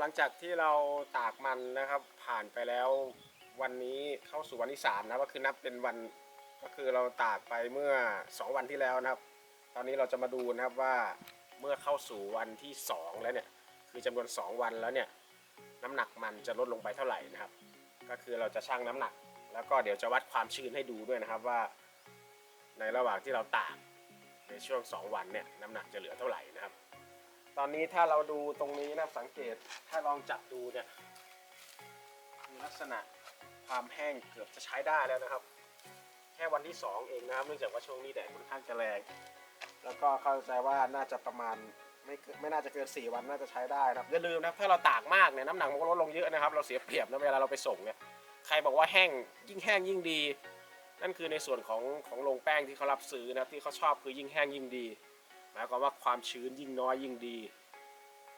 หลังจากที่เราตากมันนะครับ ผ่านไปแล้ววันนี้เข้าสู่วันที่สามนะก็คือนับเป็นวันก็คือเราตากไปเมื่อสองวันที่แล้วนะครับ ตอนนี้เราจะมาดูนะครับว่าเมื่อเข้าสู่วันที่สองแล้วเนี่ยคือจำนวนสองวันแล้วเนี่ยน้ำหนักมันจะลดลงไปเท่าไหร่นะครับ ก็คือเราจะชั่งน้ำหนัก แล้วก็เดี๋ยวจะวัดความชื้นให้ดูด้วยนะครับว่า ในระหว่างที่เราตากในช่วงสองวันเนี่ยน้ำหนักจะเหลือเท่าไหร่นะครับ ตอนนี้ถ้าเราดูตรงนี้นะสังเกตถ้าลองจับดูเนี่ยมีลักษณะความแห้งเกือบจะใช้ได้แล้วนะครับ แค่วันที่สองเองนะครับ เนื่องจากว่าช่วงนี้แดดค่อนข้างจะแรง แล้วก็เข้าใจว่าน่าจะประมาณไม่ไม่น่าจะเกิน 4 วันน่าจะใช้ได้นะครับอย่าลืมนะถ้าเราตากมากเนี่ยน้ำหนักมันก็ลดลงเยอะนะครับ เราเสียเปรียบนะเวลาเราไปส่งเนี่ยใครบอกว่าแห้งยิ่งแห้งยิ่งดี นั่นคือในส่วนของของโรงแป้งที่เขารับซื้อนะที่เขาชอบคือยิ่งแห้งยิ่งดี หมายความว่าความชื้นยิ่งน้อยยิ่งดี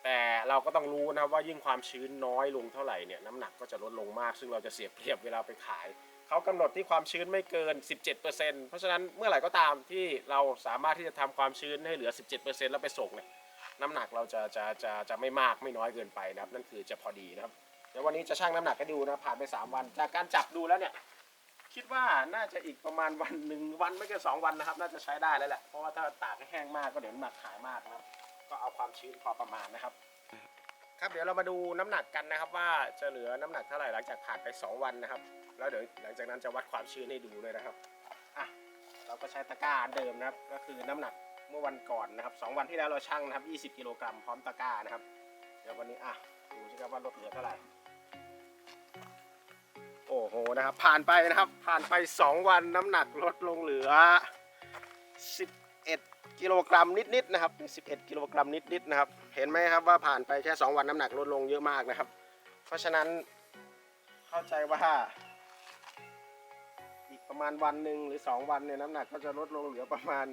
แต่เราก็ต้องรู้นะว่ายิ่งความชื้นน้อยลงเท่าไหร่เนี่ยน้ำหนักก็จะลดลงมาก ซึ่งเราจะเสียเปรียบเวลาไปขายเขากำหนดที่ความชื้นไม่เกิน 17%เพราะฉะนั้นเมื่อไหร่ก็ตามที่เราสามารถที่จะทำความชื้นให้เหลือ 17%แล้วไปส่งเนี่ยน้ำหนักเราจะจะจะจะไม่มากไม่น้อยเกินไปนะครับ นั่นคือจะพอดีนะครับเดี๋ยววันนี้จะชั่งน้ำหนักให้ดูนะผ่านไป 3 วัน จากการจับดูแล้วเนี่ย คิดว่าน่าจะอีกประมาณวันหนึ่งวันไม่เกินสองวันนะครับ น่าจะใช้ได้แล้วแหละเพราะว่าถ้าตากให้แห้งมากก็เดี๋ยวน้ำหนักหายมากนะครับ ก็เอาความชื้นพอประมาณนะครับ ครับเดี๋ยวเรามาดูน้ำหนักกันนะครับ ว่าจะเหลือน้ำหนักเท่าไหร่หลังจากผ่านไป 2 วันนะครับ แล้วเดี๋ยวหลังจากนั้นจะวัดความชื้นให้ดูเลยนะครับอะเราก็ใช้ตะกร้าเดิมนะครับ ก็คือน้ำหนักเมื่อวันก่อนนะครับสองวันที่แล้วเราชั่งนะครับ 20 กิโลกรัมพร้อมตะกร้านะครับ เดี๋ยววันนี้อะดูสิครับว่าลดเหลือเท่าไหร่ นะครับ ผ่านไปนะครับ ผ่านไป 2 วันน้ำหนักลดลงเหลือ 11 กิโลกรัมนิดๆนะครับ 11 กิโลกรัมนิดๆนะครับ เห็นไหมครับว่าผ่านไปแค่ 2 วันน้ำหนักลดลงเยอะมากนะครับ เพราะฉะนั้นเข้าใจว่าอีกประมาณวันหนึ่งหรือ 2 วันเนี่ยน้ำหนักก็จะลดลงเหลือประมาณ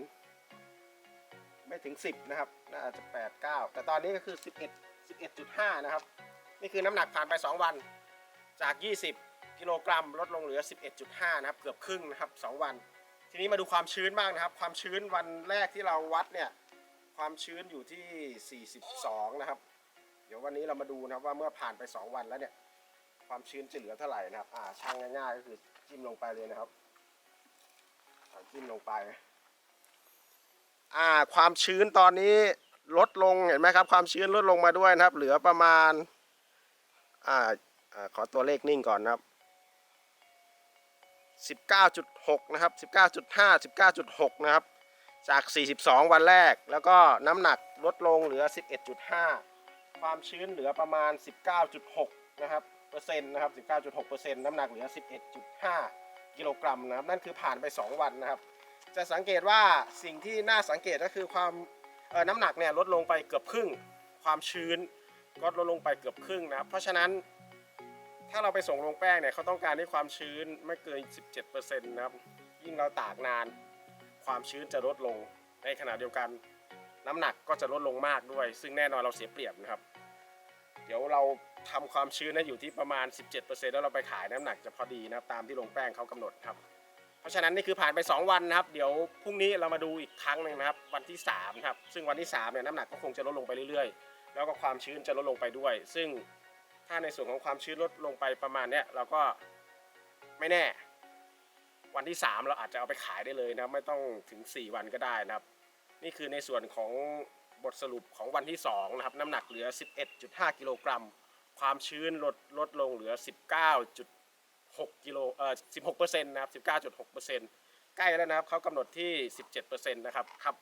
ไม่ถึง 10 นะครับ น่าจะ8 9 แต่ตอนนี้ก็คือ 11 11.5 นะครับ นี่คือน้ำหนักผ่านไป 2 วันจาก 20 กิโลกรัม ลดลงเหลือ 11.5 นะครับ เกือบครึ่งนะครับ 2 วัน ทีนี้มาดูความชื้นบ้างนะครับ ความชื้นวันแรกที่เราวัดเนี่ย ความชื้นอยู่ที่ 42 นะครับ เดี๋ยววันนี้เรามาดูนะครับว่าเมื่อผ่านไป 2 วันแล้วเนี่ย ความชื้นจะเหลือเท่าไหร่นะครับ อ่าช่างง่ายๆก็คือจิ้มลงไปเลยนะครับจิ้มลงไปอ่าความชื้นตอนนี้ลดลงเห็นไหมครับ ความชื้นลดลงมาด้วยนะครับ เหลือประมาณอ่าอ่าขอตัวเลขนิ่งก่อนนะครับ 19.6 นะครับ 19.5 19.6 นะครับ จาก 42 วันแรก แล้วก็น้ำหนักลดลงเหลือ 11.5 ความชื้นเหลือประมาณ 19.6 นะครับ เปอร์เซ็นต์นะครับ 19.6 เปอร์เซ็นต์น้ำหนักเหลือ 11.5 กิโลกรัมนะครับ นั่นคือผ่านไป 2 วันนะครับ จะสังเกตว่าสิ่งที่น่าสังเกตก็คือความน้ำหนักเนี่ยลดลงไปเกือบครึ่ง ความชื้นก็ลดลงไปเกือบครึ่งนะครับ เพราะฉะนั้น ถ้าเราไปส่งโรงแป้งเนี่ยเขาต้องการให้ความชื้นไม่เกิน 17%นะครับ ยิ่งเราตากนาน ความชื้นจะลดลง ในขณะเดียวกันน้ำหนักก็จะลดลงมากด้วย ซึ่งแน่นอนเราเสียเปรียบนะครับ เดี๋ยวเราทำความชื้นให้อยู่ที่ประมาณ 17%แล้วเราไปขายน้ำหนักจะพอดีนะครับตามที่โรงแป้งเขากำหนดครับ เพราะฉะนั้นนี่คือผ่านไป 2 วันนะครับ เดี๋ยวพรุ่งนี้เรามาดูอีกครั้งหนึ่งนะครับ วันที่3ครับซึ่งวันที่3เนี่ยน้ำหนักก็คงจะลดลงไปเรื่อยๆ แล้วก็ความชื้นจะลดลงไปด้วย ซึ่ง ถ้าในส่วนของความชื้นลดลงไปประมาณเนี้ยเราก็ไม่แน่ วันที่ 3 เราอาจจะเอาไปขายได้เลยนะไม่ต้องถึง 4 วันก็ได้นะครับ นี่คือในส่วนของบทสรุปของวันที่2นะครับน้ำหนักเหลือ 11.5 กิโลกรัม ความชื้นลดลดลงเหลือ 19.6กิโลเอ่อ16เปอร์เซ็นต์นะครับ 19.6เปอร์เซ็นต์ใกล้แล้วนะครับเขากำหนดที่ 17เปอร์เซ็นต์นะครับครับ